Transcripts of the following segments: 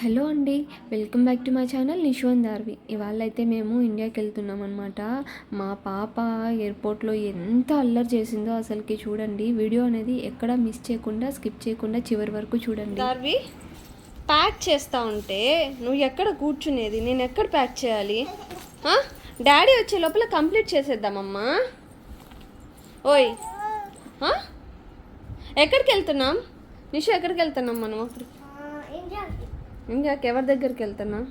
Hello అండి welcome back to my channel Nishwan Darvi. ఇవాళ అయితే మేము ఇండియాకి వెళ్తున్నాం అనమాట మా పాప ఎయిర్పోర్ట్లో ఎంత అల్లరి చేసిందో అసలుకి చూడండి. వీడియో అనేది ఎక్కడ మిస్ చేయకుండా స్కిప్ చేయకుండా చివరి వరకు చూడండి. దార్వి ప్యాక్ చేస్తా ఉంటే నువ్వు ఎక్కడ కూర్చునేది? నేను ఎక్కడ ప్యాక్ చేయాలి? డాడీ వచ్చే లోపల కంప్లీట్ చేసేద్దామమ్మా. ఓయ్? ఎక్కడికి వెళ్తున్నాం నిషు ఎక్కడికి వెళ్తున్నాం మనం ఇండియాకి ఎవరి దగ్గరికి వెళ్తున్నాం?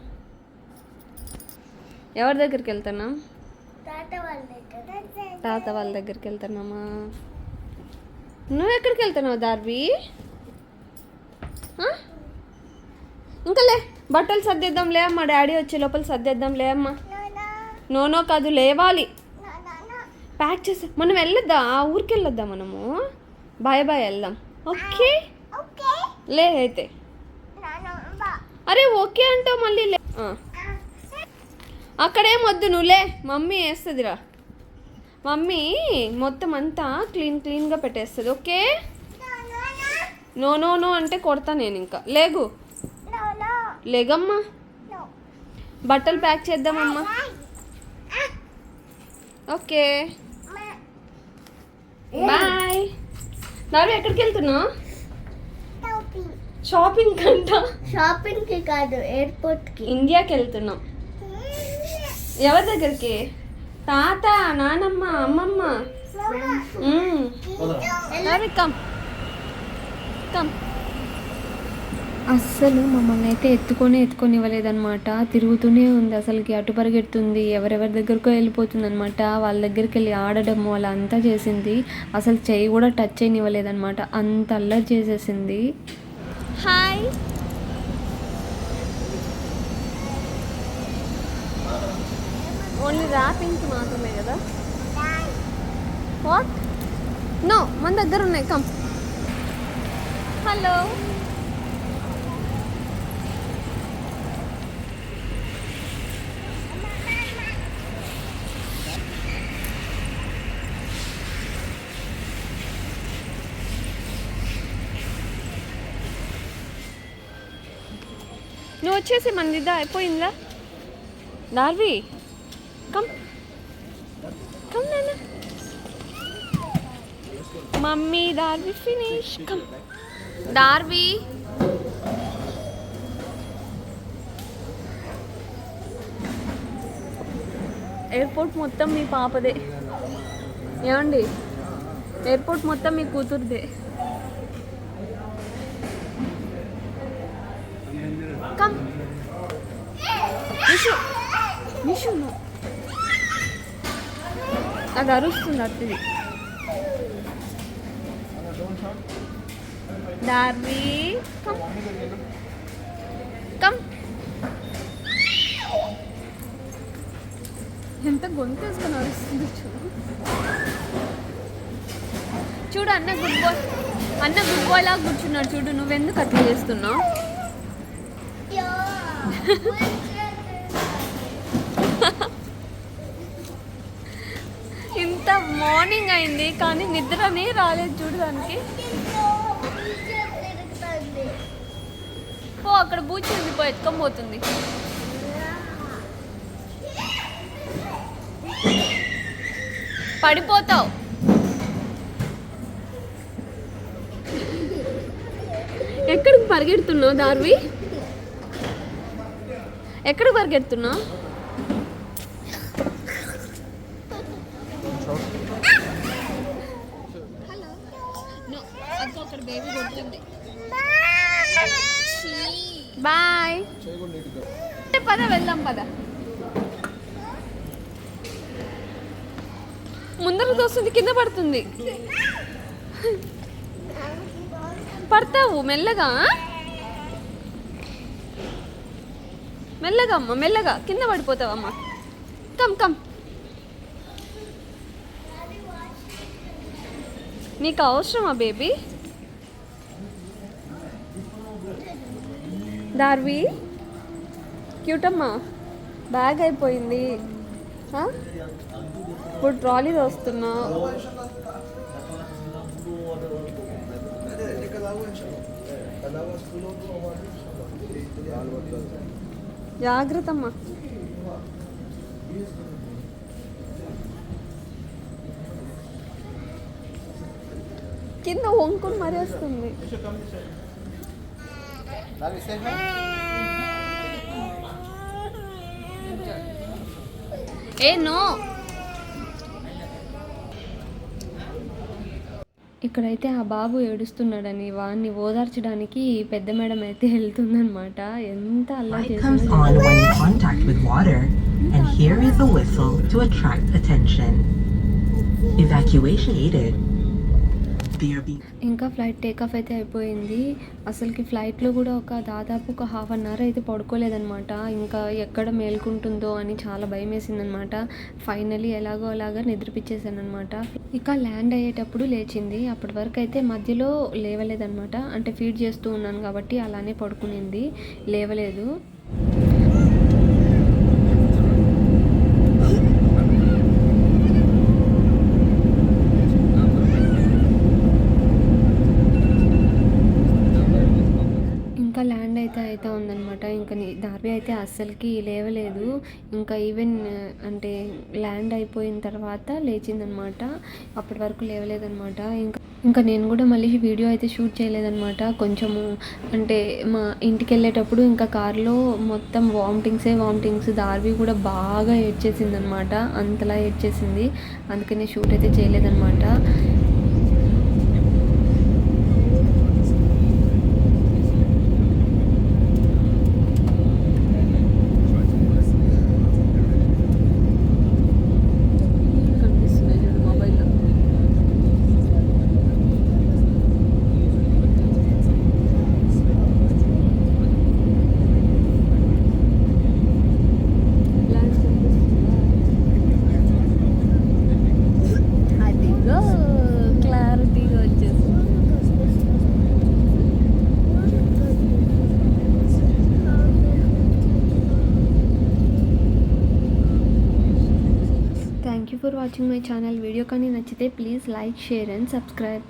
ఎవరి దగ్గరికి వెళ్తున్నాం? తాత వాళ్ళ దగ్గరికి. వెళ్తున్నామా నువ్వు ఎక్కడికి వెళ్తున్నావు దార్వి? ఇంకా లే బట్టలు సర్దేద్దాం లే అమ్మా. డాడీ వచ్చే లోపల సర్దేద్దాం లే అమ్మా. నో నో కాదు లేవాలి. ప్యాక్ చేసా మనం వెళ్ళొద్దా? ఆ ఊరికి వెళ్ళొద్దా మనము? బాయ్ బాయ్ వెళ్దాం. ఓకే. లే అయితే. అరే ఓకే అంటావు మళ్ళీ లే. అక్కడేం వద్దు నువ్వు లే. మమ్మీ వేస్తుందిరా. మమ్మీ మొత్తం అంతా క్లీన్ క్లీన్గా పెట్టేస్తుంది ఓకే? నో నో నో అంటే కొడతా నేను ఇంకా. లేగు. లేగమ్మా. బట్టలు ప్యాక్ చేద్దామమ్మా. ఓకే. బాయ్. నారు ఎక్కడికి వెళ్తున్నావు షాపింగ్ కంట. షాపింగ్కి కాదు ఎయిర్పోర్ట్కి ఇండియాకి వెళ్తున్నాం ఎవరి దగ్గరికి? తాత నానమ్మ అమ్మమ్మ? కమ్ కమ్ అస్సలు మమ్మల్ని అయితే ఎత్తుకొని ఎత్తుకొని ఇవ్వలేదన్నమాట తిరుగుతూనే ఉంది అసలుకి అటు పరిగెడుతుంది ఎవరెవరి దగ్గరకో వెళ్ళిపోతుంది అనమాట వాళ్ళ దగ్గరికి వెళ్ళి ఆడడం వాళ్ళ అంతా చేసింది. అసలు చెయ్యి కూడా టచ్ చేయనివ్వలేదన్నమాట అంత అల్లరి చేసేసింది. హాయ్ ఓన్లీ ర్యాపింగ్కి మాత్రమే కదా? వాట్ నో మన దగ్గర ఉన్నాయి. కమ్ హలో వచ్చేసి మన అయిపోయిందా? డార్వి కమ్ కమ్ నాన్న. Mummy Darvi finish come. Darvi airport మొత్తం మీ పాపదే. ఏమండి? ఎయిర్పోర్ట్ మొత్తం మీ కూతురుదే కమ్ నిషు నిషు no. అది అరుస్తుంది అత్తది డార్వి కమ్ కమ్ ఎంత గొంతు వేసుకొని అరుస్తుంది చూడు. చూడు అన్న గుడ్ బాయ్. అన్న గుడ్ బాయ్ లాగా కూర్చున్నాడు. చూడు నువ్వెందుకు అట్లా చేస్తున్నావు? మార్నింగ్ అయింది కానీ నిద్రనే రాలేదు చూడడానికి ఓ పో అక్కడ బూచి ఉంది పో ఎత్తుకొని పోతుంది. పడిపోతావు. ఎక్కడికి పరిగెడుతున్నావు దార్వి? ఎక్కడికి పరిగెడుతున్నావు అక్కడ బేబీ కొడుతుంది బాయ్ పద వెళ్దాం పద. ముందర దోస్తుంది కింద పడుతుంది. పడతావు మెల్లగా మెల్లగా అమ్మ మెల్లగా. కింద పడిపోతావమ్మా. Come come. నీకు అవసరమా బేబీ? దార్వి క్యూటమ్మా బ్యాగ్ అయిపోయింది ఇప్పుడు ట్రాలీ వస్తున్నా జాగ్రత్తమ్మా. కింద వంకుని మరేస్తుంది? Eh, ఇక్కడైతే ఆ బాబు ఏడుస్తున్నాడని వాడిని ఓదార్చడానికి పెద్ద మేడం అయితే వెళ్తుందనమాట ఎంత అల్లా చేస్తుంది ఇంకా ఫ్లైట్ టేక్ ఆఫ్ అయితే అయిపోయింది. అసలుకి ఫ్లైట్లో కూడా ఒక దాదాపు ఒక హాఫ్ అన్ అవర్ అయితే పడుకోలేదనమాట ఇంకా ఎక్కడ మేల్కుంటుందో అని చాలా భయం వేసిందనమాట ఫైనలీ ఎలాగో అలాగా నిద్రపిచ్చేసాను అనమాట ఇక ల్యాండ్ అయ్యేటప్పుడు లేచింది. అప్పటి వరకు అయితే మధ్యలో లేవలేదనమాట అంటే ఫీడ్ చేస్తూ ఉన్నాను కాబట్టి అలానే పడుకునింది. లేవలేదు ఇంకా ల్యాండ్ అయితే అయితే ఉందన్నమాట ఇంకా నీ- దార్వి అయితే అస్సలకి లేవలేదు. ఇంకా ఈవెన్ అంటే ల్యాండ్ అయిపోయిన తర్వాత లేచిందనమాట. అప్పటి వరకు లేవలేదనమాట. ఇంకా ఇంకా నేను కూడా మళ్ళీ వీడియో అయితే షూట్ చేయలేదనమాట. కొంచెము అంటే మా ఇంటికి వెళ్ళేటప్పుడు ఇంకా కార్లో మొత్తం వామిటింగ్సే వామిటింగ్స్. దార్వి కూడా బాగా ఏడ్చేసిందనమాట. అంతలా ఏడ్చేసింది. అందుకనే షూట్ అయితే చేయలేదనమాట. వాచింగ్ మై ఛానల్ వీడియో కానీ నచ్చితే please like share and subscribe